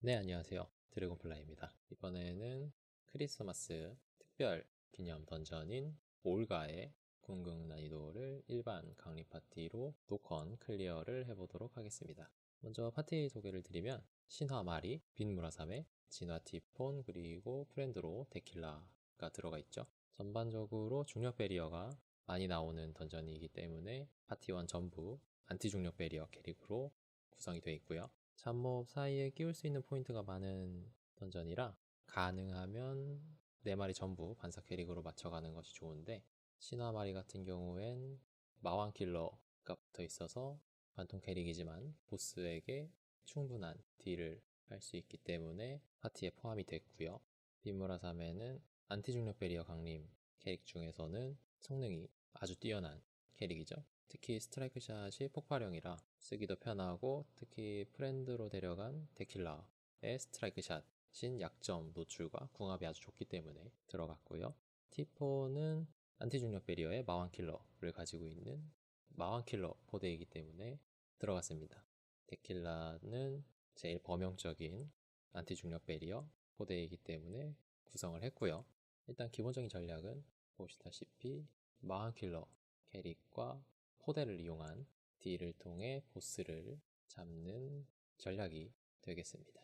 네, 안녕하세요. 드래곤플라이입니다. 이번에는 크리스마스 특별 기념 던전인 올가의 궁극 난이도를 일반 강립 파티로 노컨 클리어를 해보도록 하겠습니다. 먼저 파티 소개를 드리면 신화 마리, 빈무라삼에 진화 티폰, 그리고 프렌드로 데킬라가 들어가 있죠. 전반적으로 중력 베리어가 많이 나오는 던전이기 때문에 파티원 전부 안티 중력 베리어 캐릭으로 구성이 되어 있고요. 잡몹 사이에 끼울 수 있는 포인트가 많은 던전이라 가능하면 4마리 전부 반사 캐릭으로 맞춰가는 것이 좋은데 신화마리 같은 경우엔 마왕킬러가 붙어 있어서 관통 캐릭이지만 보스에게 충분한 딜을 할 수 있기 때문에 파티에 포함이 됐고요. 빈무라삼에는 안티중력 베리어 강림 캐릭 중에서는 성능이 아주 뛰어난 캐릭이죠. 특히 스트라이크샷이 폭발형이라 쓰기도 편하고 특히 프렌드로 데려간 데킬라의 스트라이크샷인 약점 노출과 궁합이 아주 좋기 때문에 들어갔고요. T4는 안티중력 베리어의 마왕킬러를 가지고 있는 마왕킬러 포대이기 때문에 들어갔습니다. 데킬라는 제일 범용적인 안티중력 베리어 포대이기 때문에 구성을 했고요. 일단 기본적인 전략은 보시다시피 마왕킬러 캐릭과 포대를 이용한 딜을 통해 보스를 잡는 전략이 되겠습니다.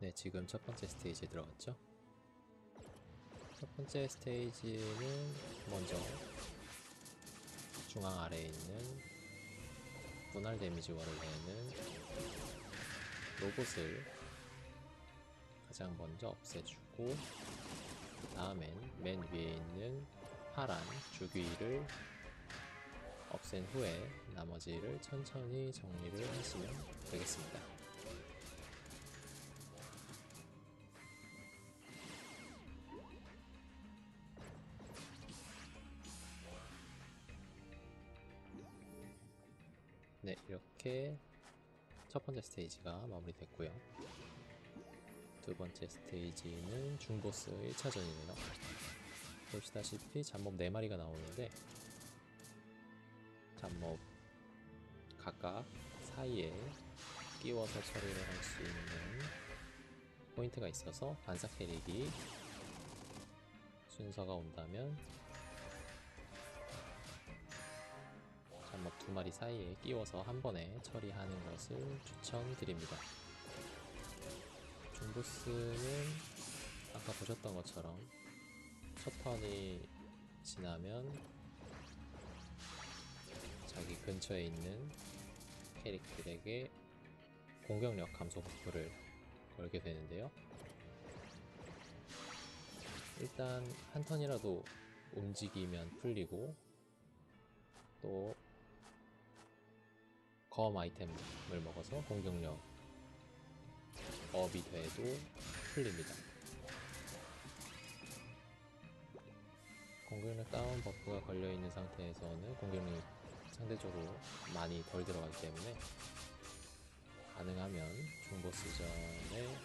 네, 지금 첫 번째 스테이지에 들어갔죠? 첫 번째 스테이지는 먼저 중앙 아래에 있는 분할 데미지원을 내는 로봇을 가장 먼저 없애주고 그 다음엔 맨 위에 있는 파란 주귀를 없앤 후에 나머지를 천천히 정리를 하시면 되겠습니다. 네, 이렇게 첫 번째 스테이지가 마무리됐고요. 두 번째 스테이지는 중보스 1차전이네요. 보시다시피 잡몹 4마리가 나오는데 잡몹 각각 사이에 끼워서 처리를 할 수 있는 포인트가 있어서 반사 캐릭이 순서가 온다면 잡몹 두 마리 사이에 끼워서 한 번에 처리하는 것을 추천드립니다. 중보스는 아까 보셨던 것처럼 첫 턴이 지나면 자기 근처에 있는 캐릭들에게 공격력 감소 버프를 걸게 되는데요. 일단 한 턴이라도 움직이면 풀리고 또 검 아이템을 먹어서 공격력 업이 돼도 풀립니다. 공격력 다운 버프가 걸려있는 상태에서는 공격력이 상대적으로 많이 덜 들어가기 때문에 가능하면 중보스전에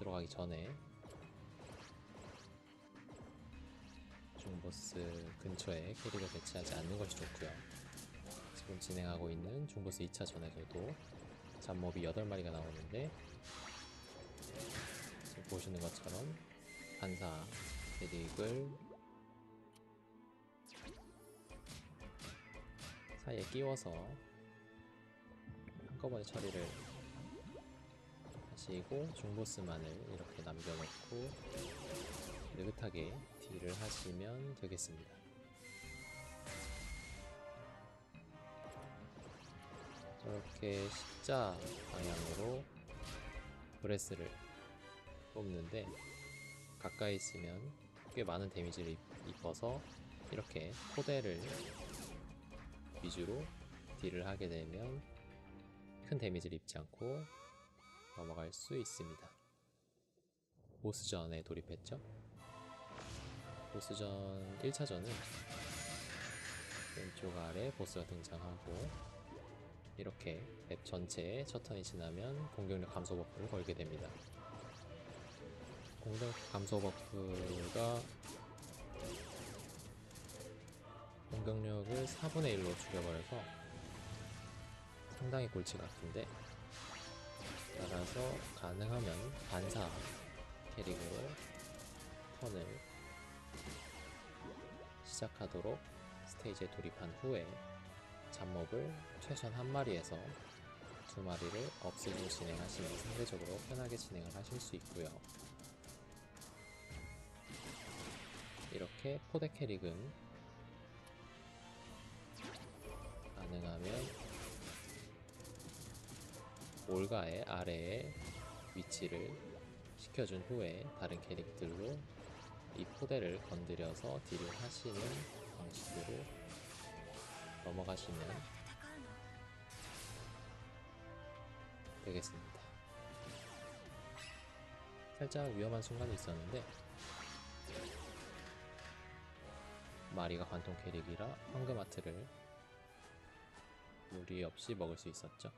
들어가기 전에 중보스 근처에 캐릭을 배치하지 않는 것이 좋고요. 지금 진행하고 있는 중보스 2차전에서도 잡몹이 8마리가 나오는데 지금 보시는 것처럼 반사 캐릭을 사이에 끼워서 한꺼번에 처리를 하시고 중보스만을 이렇게 남겨놓고 느긋하게 딜을 하시면 되겠습니다. 저렇게 십자 방향으로 브레스를 뽑는데 가까이 있으면 꽤 많은 데미지를 입어서 이렇게 포대를 위주로 딜을 하게 되면 큰 데미지를 입지 않고 넘어갈 수 있습니다. 보스전에 돌입했죠? 보스전 1차전은 왼쪽 아래 보스가 등장하고 이렇게 맵 전체에 첫 턴이 지나면 공격력 감소 버프를 걸게 됩니다. 공격 감소 버프가 공격력을 4분의 1로 줄여버려서 상당히 골치 같은데 따라서 가능하면 반사 캐릭으로 턴을 시작하도록 스테이지에 돌입한 후에 잡몹을 최소한 한 마리에서 두 마리를 없애고 진행하시면 상대적으로 편하게 진행을 하실 수 있고요. 이렇게 포대 캐릭은 가능하면 올가의 아래에 위치를 시켜준 후에 다른 캐릭들로 이 포대를 건드려서 딜을 하시는 방식으로 넘어가시면 되겠습니다. 살짝 위험한 순간이 있었는데 마리가 관통 캐릭이라 황금 아트를 무리 없이 먹을 수 있었죠.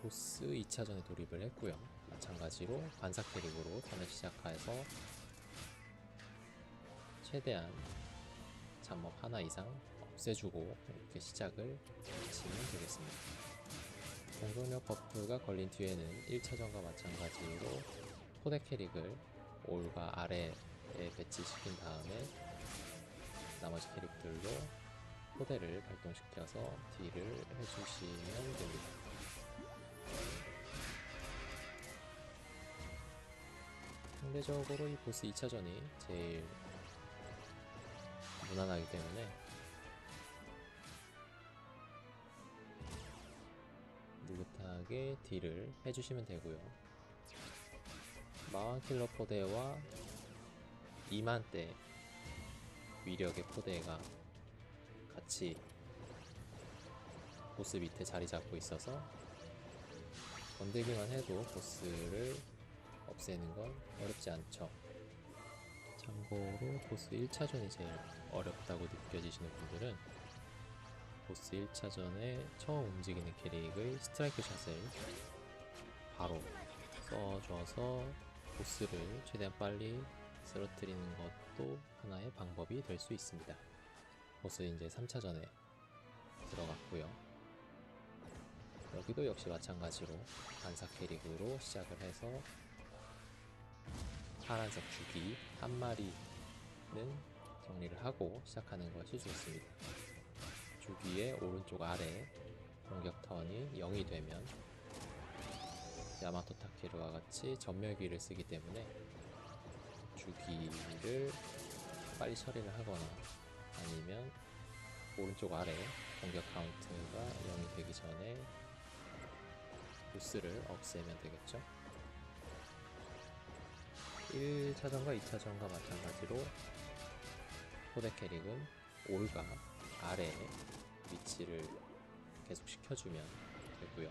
보스 2차전에 돌입을 했고요. 마찬가지로 반사 캐릭으로 턴을 시작해서 최대한 잡몹 하나 이상 없애주고 이렇게 시작을 하시면 되겠습니다. 공격력 버프가 걸린 뒤에는 1차전과 마찬가지로 포대 캐릭을 올과 아래에 배치시킨 다음에 나머지 캐릭들로 포대를 발동시켜서 딜을 해주시면 됩니다. 상대적으로 이 보스 2차전이 제일 무난하기 때문에 느긋하게 딜을 해주시면 되고요. 마왕킬러 포대와 2만대 위력의 포대가 같이 보스 밑에 자리 잡고 있어서 건들기만 해도 보스를 없애는 건 어렵지 않죠. 참고로 보스 1차전이 제일 어렵다고 느껴지시는 분들은 보스 1차전에 처음 움직이는 캐릭의 스트라이크 샷을 바로 써줘서 보스를 최대한 빨리 쓰러뜨리는 것도 하나의 방법이 될 수 있습니다. 보스 이제 3차전에 들어갔고요. 여기도 역시 마찬가지로 반사 캐릭으로 시작을 해서 파란색 주기 한 마리는 정리를 하고 시작하는 것이 좋습니다. 주기의 오른쪽 아래 공격 턴이 0이 되면 야마토 타케루와 같이 전멸기를 쓰기 때문에 주기를 빨리 처리를 하거나 아니면 오른쪽 아래 공격 카운트가 0이 되기 전에 보스를 없애면 되겠죠. 1차전과 2차전과 마찬가지로 포대 캐릭은 올과 아래에 위치를 계속 시켜주면 되고요.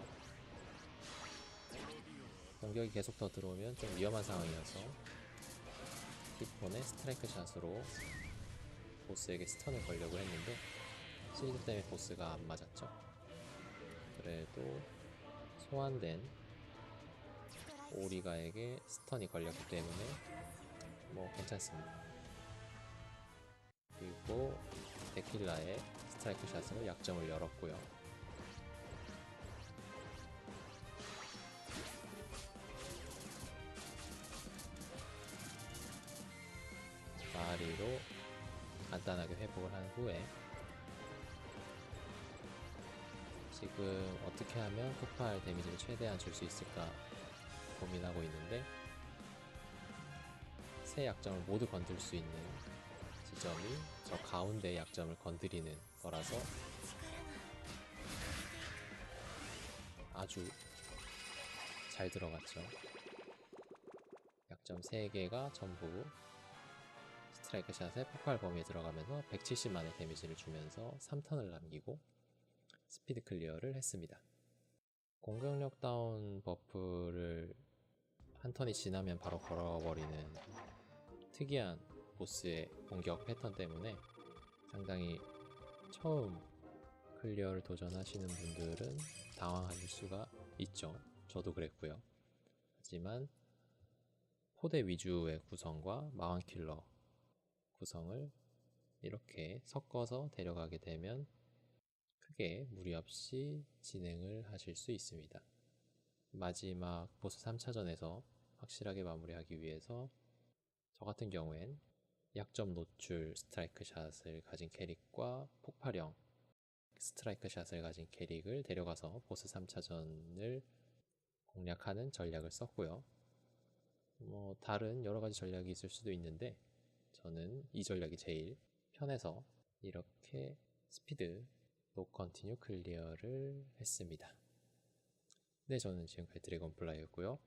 공격이 계속 더 들어오면 좀 위험한 상황이어서 티폰의 스트라이크 샷으로 보스에게 스턴을 걸려고 했는데 시리즈 때문에 보스가 안 맞았죠. 그래도 소환된 오리가에게 스턴이 걸렸기 때문에 뭐 괜찮습니다. 그리고 데킬라의 스트라이크 샷으로 약점을 열었고요. 간단하게 회복을 한 후에 지금 어떻게 하면 폭발 데미지를 최대한 줄 수 있을까 고민하고 있는데 세 약점을 모두 건들 수 있는 지점이 저 가운데 약점을 건드리는 거라서 아주 잘 들어갔죠. 약점 3개가 전부 스트라이크 샷의 폭발 범위에 들어가면서 170만의 데미지를 주면서 3턴을 남기고 스피드 클리어를 했습니다. 공격력 다운 버프를 한 턴이 지나면 바로 걸어버리는 특이한 보스의 공격 패턴 때문에 상당히 처음 클리어를 도전하시는 분들은 당황하실 수가 있죠. 저도 그랬고요. 하지만 포대 위주의 구성과 마왕킬러 구성을 이렇게 섞어서 데려가게 되면 크게 무리 없이 진행을 하실 수 있습니다. 마지막 보스 3차전에서 확실하게 마무리하기 위해서 저 같은 경우엔 약점 노출 스트라이크 샷을 가진 캐릭과 폭발형 스트라이크 샷을 가진 캐릭을 데려가서 보스 3차전을 공략하는 전략을 썼고요. 뭐 다른 여러 가지 전략이 있을 수도 있는데 저는 이 전략이 제일 편해서 이렇게 스피드 노 컨티뉴 클리어를 했습니다. 네, 저는 지금까지 드래곤 플라이였고요.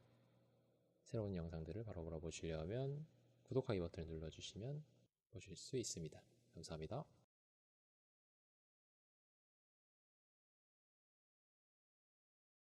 새로운 영상들을 바로바로 보시려면 구독하기 버튼을 눌러주시면 보실 수 있습니다. 감사합니다.